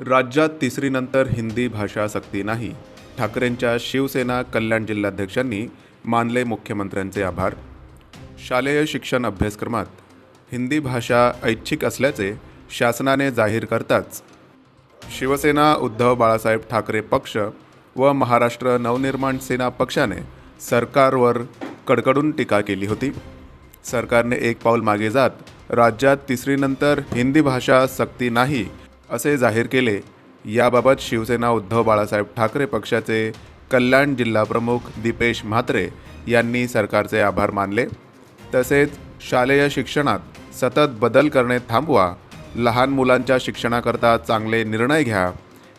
राज्यात तिसरीनंतर हिंदी भाषा सक्ती नाही. ठाकरेंच्या शिवसेना कल्याण जिल्हाध्यक्षांनी मानले मुख्यमंत्र्यांचे आभार. शालेय शिक्षण अभ्यासक्रमात हिंदी भाषा ऐच्छिक असल्याचे शासनाने जाहीर करताच शिवसेना उद्धव बाळासाहेब ठाकरे पक्ष व महाराष्ट्र नवनिर्माण सेना पक्षाने सरकारवर कडकडून टीका केली होती. सरकारने एक पाऊल मागे जात राज्यात तिसरीनंतर हिंदी भाषा सक्ती नाही असे जाहीर केले. याबाबत शिवसेना उद्धव बाळासाहेब ठाकरे पक्षाचे कल्याण जिल्हाप्रमुख दीपेश म्हात्रे यांनी सरकारचे आभार मानले. तसेच शालेय शिक्षणात सतत बदल करणे थांबवा. लहान मुलांच्या शिक्षणाकरता चांगले निर्णय घ्या.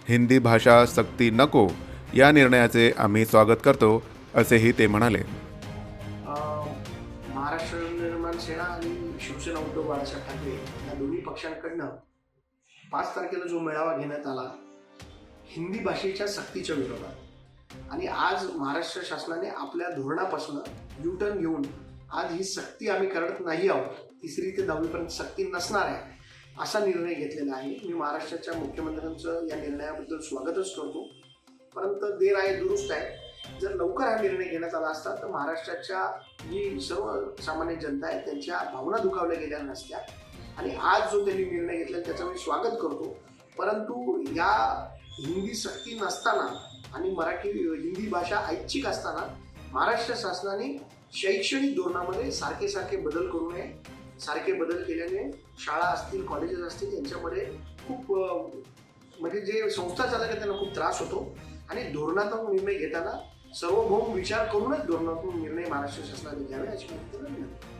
हिंदी भाषा सक्ती नको. या निर्णयाचे आम्ही स्वागत करतो असेही ते म्हणाले. महाराष्ट्र निर्माण सेना आणि शिवसेना उद्धव बाळासाहेब ठाकरे या दोन्ही पक्षांकडनं पाच तारखेला जो मेळावा घेण्यात आला हिंदी भाषेच्या सक्तीच्या विरोधात. आणि आज महाराष्ट्र शासनाने आपल्या धोरणापासून युटर्न घेऊन आज ही सक्ती आम्ही करत नाही आहोत. तिसरी ते दहावीपर्यंत सक्ती नसणार आहे असा निर्णय घेतलेला आहे. मी महाराष्ट्राच्या मुख्यमंत्र्यांचं या निर्णयाबद्दल स्वागतच करतो. परंतु देर आहे दुरुस्त आहे. जर लवकर हा निर्णय घेण्यात आला असता तर महाराष्ट्राच्या जी सर्वसामान्य जनता आहे त्यांच्या भावना दुखावल्या गेल्या नसत्या. आणि आज जो त्यांनी निर्णय घेतला त्याचं मी स्वागत करतो. परंतु या हिंदी सक्ती नसताना आणि मराठी हिंदी भाषा ऐच्छिक असताना महाराष्ट्र शासनाने शैक्षणिक धोरणामध्ये सारखे सारखे बदल करू नये. सारखे बदल केल्याने शाळा असतील कॉलेजेस असतील यांच्यामध्ये खूप म्हणजे जे संस्था चालक आहेत त्यांना खूप त्रास होतो. आणि धोरणात्मक निर्णय घेताना सर्वभौम विचार करूनच धोरणात्मक निर्णय महाराष्ट्र शासनाने घ्यावे अशी माझी विनंती.